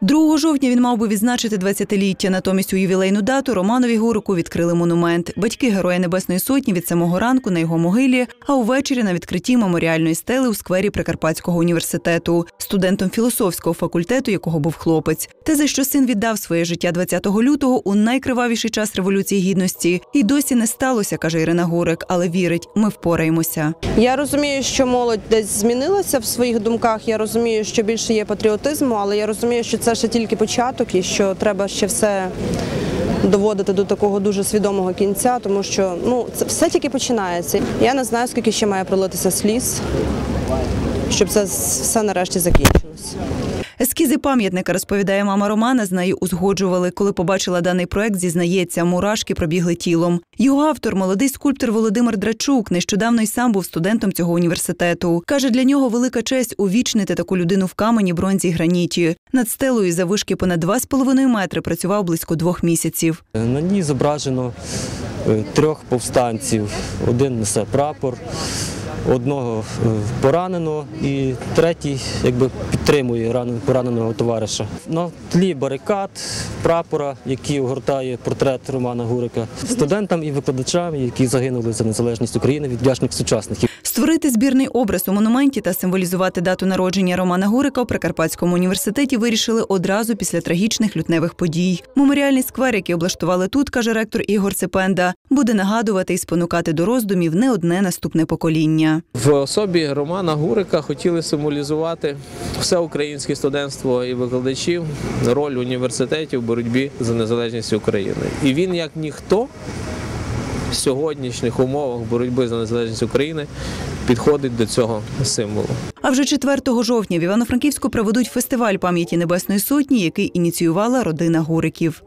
2 жовтня він мав би відзначити 20-ліття. Натомість у ювілейну дату Романові Гурику відкрили монумент. Батьки Героя Небесної Сотні від самого ранку на його могилі, а увечері на відкритті меморіальної стели у сквері Прикарпатського університету, студентом філософського факультету, якого був хлопець. Те, за що син віддав своє життя 20 лютого у найкривавіший час революції гідності, і досі не сталося, каже Ірина Гурик, але вірить, ми впораємося. Я розумію, що молодь десь змінилася в своїх думках. Я розумію, що більше є патріотизму, але я розумію, що це ще тільки початок і що треба ще все доводити до такого дуже свідомого кінця, тому що ну це все тільки починається. Я не знаю, скільки ще має пролитися сліз, щоб це все нарешті закінчилося. Ескізи пам'ятника, розповідає мама Романа, з нею узгоджували. Коли побачила даний проект, зізнається, мурашки пробігли тілом. Його автор, молодий скульптор Володимир Драчук, нещодавно й сам був студентом цього університету. Каже, для нього велика честь увічнити таку людину в камені, бронзі й граніті. Над стелею завишки понад 2,5 метри працював близько двох місяців. На ній зображено е, трьох повстанців. Один несе прапор, одного е, пораненого і третій якби підтримує ранен- пораненого товариша. На тлі барикад, прапора, який огортає портрет Романа Гурика, студентам і викладачам, які загинули за незалежність України від вдячних сучасників. Створити збірний образ у монументі та символізувати дату народження Романа Гурика у Прикарпатському університеті вирішили одразу після трагічних лютневих подій. Меморіальний сквер, який облаштували тут, каже ректор Ігор Цепенда, буде нагадувати і спонукати до роздумів не одне наступне покоління. В особі Романа Гурика хотіли символізувати все українське студентство і викладачів, роль університетів в боротьбі за незалежність України. І він, як ніхто, в сьогоднішніх умовах боротьби за незалежність України підходить до цього символу. А вже 4 жовтня в Івано-Франківську проведуть фестиваль пам'яті Небесної Сотні, який ініціювала родина Гуриків.